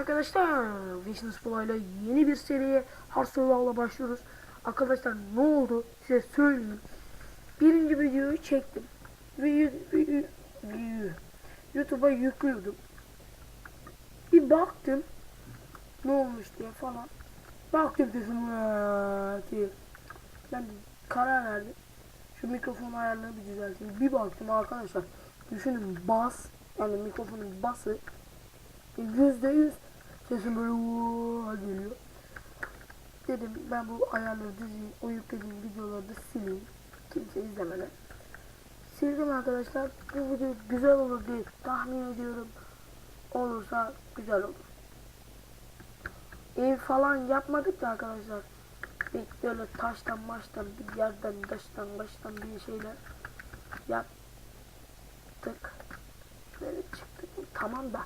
arkadaşlar. Vision Spola ile yeni bir seriye Hearthstone'la başlıyoruz. Arkadaşlar ne oldu size söyleyeyim. Birinci videoyu çektim. Ve YouTube'a yüklüyordum. Bir baktım ne olmuş diye falan. Baktım dedim diye. Ben de karar verdim. Şu mikrofon ayarlarını bir düzelteyim. Bir baktım arkadaşlar. Düşünün bas yani mikrofonun bası yüzde yüz sesim böyle "Vaa" geliyor. Dedim ben bu ayarları düzeyim. O yüklediğim videoları da sileyim. Kimse izlemeden. Sildim arkadaşlar. Bu video güzel olur diye tahmin ediyorum. Olursa güzel olur. Ev falan yapmadık da arkadaşlar. Bir böyle taştan maçtan bir yerden taştan baştan bir şeyler yaptık. Böyle çıktık. Tamam da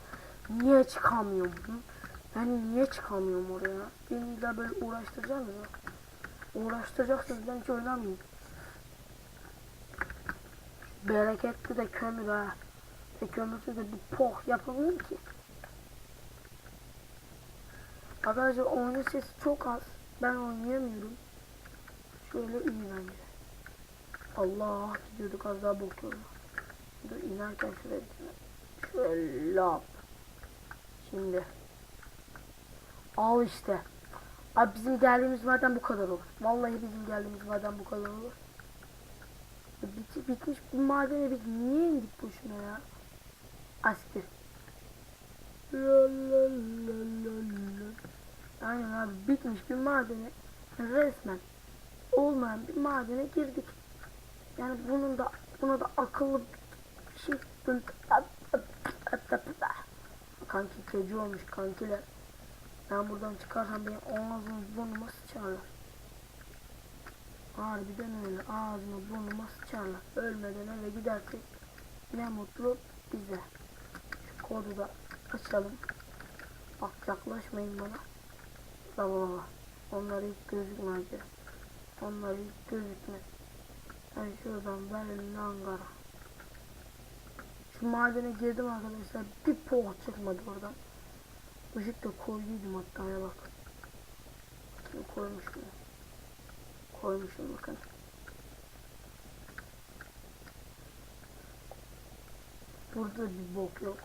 niye çıkamıyorum? Hı? Ben niye çıkamıyorum oraya? Beni de böyle uğraştıracaksınız mı? Uğraştıracaksınız ben hiç oynamayayım. Bereketli de kömür ha. Ve kömürsüz de bir poh yapamıyorum ki. Arkadaşlar oyunun sesi çok az. Ben oynayamıyorum. Şöyle iyi bence. Allah gidiyorduk az daha bakıyorum. Dur inerken şöyle lap. Şimdi. Al işte. Abi bizim geldiğimiz madem bu kadar olur. Vallahi bizim geldiğimiz madem bu kadar olur. Bit, bitmiş bir madene biz niye indik boşuna ya? La. Aynen abi bitmiş bir madene resmen olmayan bir madene girdik. Yani bunun da buna da akıllı bir şey Kanki keci olmuş kankiler. Ben buradan çıkarsam benim ağzımı burnuma sıçarlar. Harbiden öyle ağzımı burnuma sıçarlar. Ölmeden eve gidersek ne mutlu bize. Şu kodu da açalım. Bak yaklaşmayın bana. Baba baba. Onlar hiç gözükmez ya. Onlar hiç gözükmez. Ben şuradan Berlin Ankara. Şu madene girdim arkadaşlar. Bir poğ çıkmadı oradan. Işık da koyduydum hatta ya bak. Bakayım koymuşum. Koymuşum bakın. Burada bir bok yok.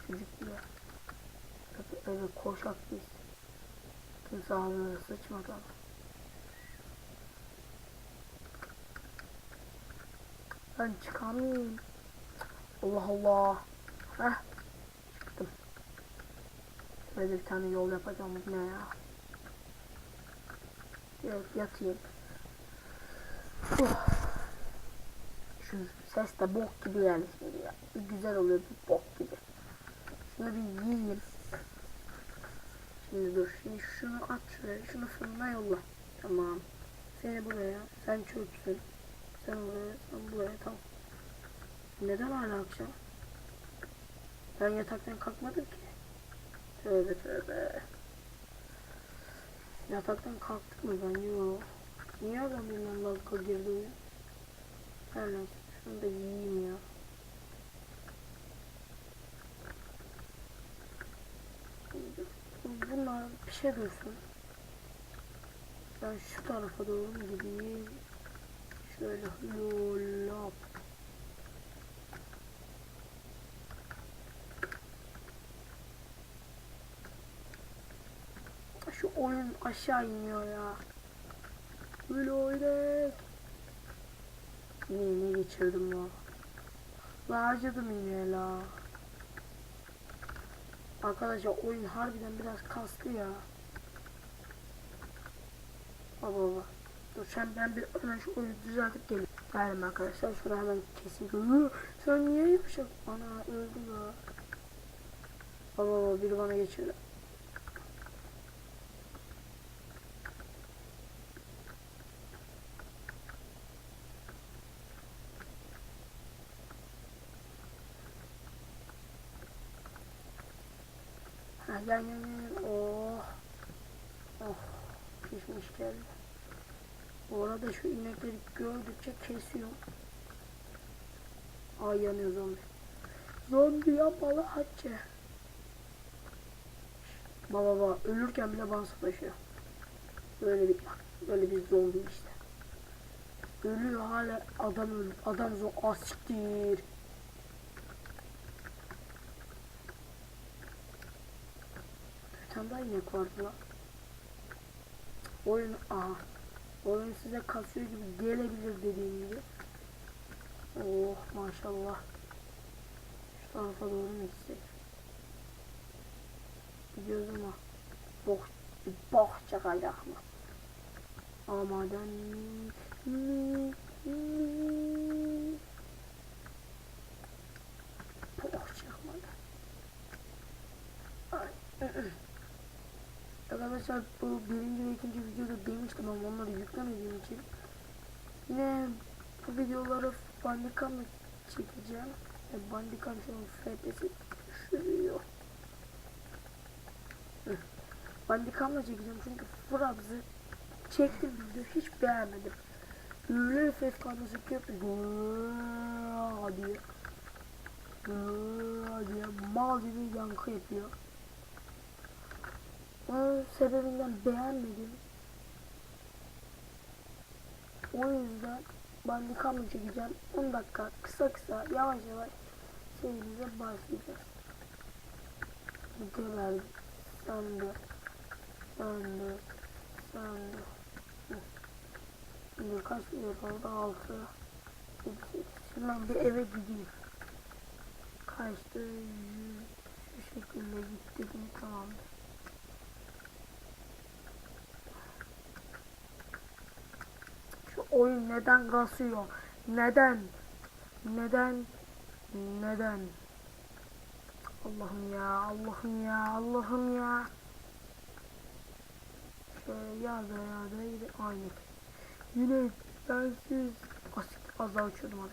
Küçücük bir yer. Eve koşak biz. Kimse ağzına sıçmadı ama. Ben çıkamıyorum. Allah Allah. Heh. Şöyle bir tane yol yapacağım. Ne ya? Evet yatayım. Uf. Şu ses de bok gibi yani şimdi ya. Güzel oluyor bir bok gibi. Şunu bir yiyeyim. Şimdi dur. Şimdi şunu at şuraya. Şunu fırına yolla. Tamam. Seni buraya. Sen çöpsün. Sen buraya. Sen buraya. Tamam. Neden hala akşam? Ben yataktan kalkmadım ki. Tövbe tövbe. Yataktan kalktık mı ben? Yok. Niye adam bilmem dalga girdi ya? Her neyse. Şunu da yiyeyim ya. Bunlar bir şey dursun. Ben şu tarafa doğru gideyim? Şöyle lolap. Şu oyun aşağı iniyor ya. Böyle oynak. Ne ne geçirdim ya. La harcadım yine la. Arkadaşlar oyun harbiden biraz kastı ya. Baba baba. Dur sen ben bir hemen şu oyunu düzeltip geleyim. Geldim arkadaşlar şurada hemen. Hı, Sen niye yumuşak? Ana öldü ya. Baba baba biri bana geçirdi. Gel gel. Oh. Oh. Pişmiş geldi. Bu arada şu inekleri gördükçe kesiyor. Ay yanıyor zombi. Zombi yapmalı hacca. Baba baba ölürken bile bana sataşıyor. Böyle bir böyle bir zombi işte. Ölüyor hala adam ölü adam asiktir. Bir vardı lan. Oyun aha. Oyun size kasıyor gibi gelebilir dediğim gibi. Oh maşallah. Şu tarafa doğru mu gitsek? Gidiyoruz ama bok, bir bok çıkacak mı? Amadan bok çıkmadı. Ay. Arkadaşlar bu birinci ve ikinci videoda demiştim ama onları yüklemediğim için yine bu videoları Bandicam'la çekeceğim. E, Bandicam şu an FPS'i düşürüyor. Hı. Bandicam'la çekeceğim çünkü Fraps'ı çektim video hiç beğenmedim. Öyle ses yaptı. Gıııı diye. Diye mal gibi yankı yapıyor. Onun sebebinden beğenmedim. O yüzden Bandicam'la çekeceğim. 10 dakika kısa kısa yavaş yavaş serimize başlayacağız. Geberdi. Sandı. Sandı. Sandı. Şimdi kaç video oldu? 6 7 8 Şimdi ben bir eve gideyim. Kaçtı? 100 Şu şekilde gittik mi tamamdır. Şu oyun neden kasıyor? Neden? Neden? Neden? Allah'ım ya, Allah'ım ya, Allah'ım ya. Şöyle yağda yağda yine aynı. Yine bensiz asit az daha uçuyordum abi.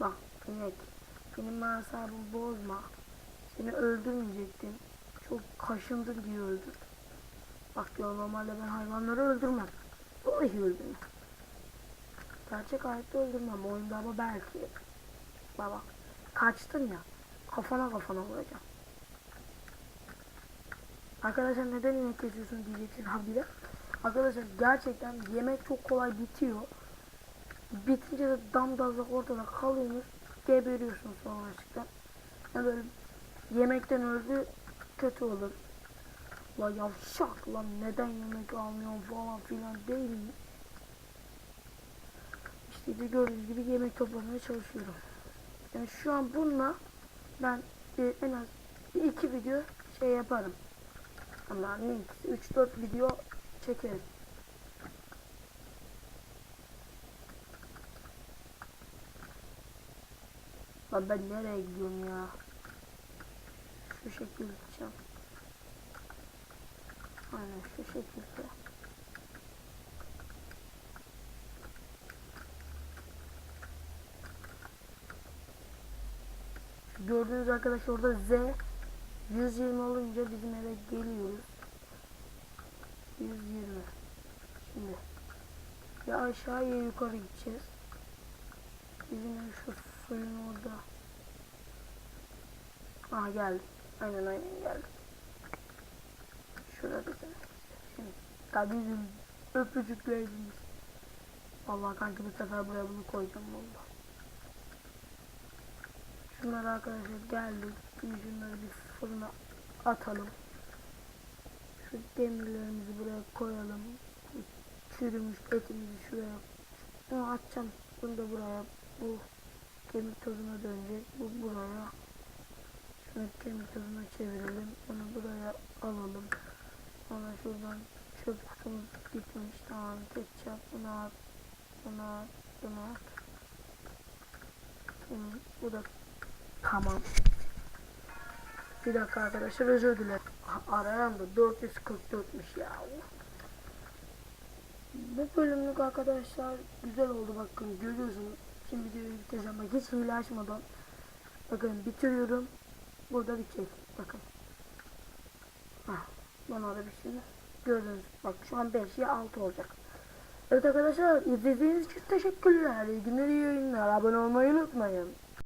Bak inek. Benim asabımı bozma. Seni öldürmeyecektim. Çok kaşındın diye öldür. Bak ya normalde ben hayvanları öldürmem. Vallahi öldürmem. Gerçek hayatta öldürmem. Oyunda ama belki. Baba kaçtın ya. Kafana kafana vuracağım. Arkadaşlar neden inek kesiyorsun diyeceksin habire. Arkadaşlar gerçekten yemek çok kolay bitiyor. Bitince de damdazlak ortada kalıyorsunuz. Geberiyorsunuz sonra açıktan. Yani böyle yemekten öldü kötü olur. La yavşak lan neden yemek almıyorum falan filan değil mi? İşte gördüğünüz gibi yemek toplamaya çalışıyorum. Yani şu an bununla ben e, en az bir iki video şey yaparım. Ama ne 3-4 video çekerim. Lan ben nereye gidiyorum ya? Şu şekilde gideceğim. Aynen şu şekilde. Gördüğünüz arkadaş orada Z 120 olunca bizim eve geliyoruz. 120. Şimdi ya aşağı ya yukarı gideceğiz. Bizim şu suyun orada. Aha geldi. Aynen aynen geldi. Şurada bizim ev. Şimdi tabii evimiz. Vallahi kanka bu sefer buraya bunu koydum valla. Şunları arkadaşlar geldik. Şunları bir fırına atalım. Şu demirlerimizi buraya koyalım. Çürümüş etimizi şuraya. Bunu atacağım. Bunu da buraya. Bu kemik tozuna dönecek. Bu buraya. Şunu kemik tozuna çevirelim. Bunu buraya alalım. Sonra şuradan çöp kutumuz gitmiş. Tamam. Ketçap. Bunu at. Bunu at. Bunu at. Bunu, bu da Tamam. Bir dakika arkadaşlar özür dilerim. Arayan da 444'müş ya. Bu bölümlük arkadaşlar güzel oldu bakın görüyorsunuz. Şimdi videoyu bitireceğim. Bak hiç hile açmadan. Bakın bitiriyorum. Burada bitecek. Bakın. Ah, bana da bir şey. Gördünüz. Bak şu an 5 ya 6 olacak. Evet arkadaşlar izlediğiniz için teşekkürler. İyi günler iyi yayınlar. Abone olmayı unutmayın.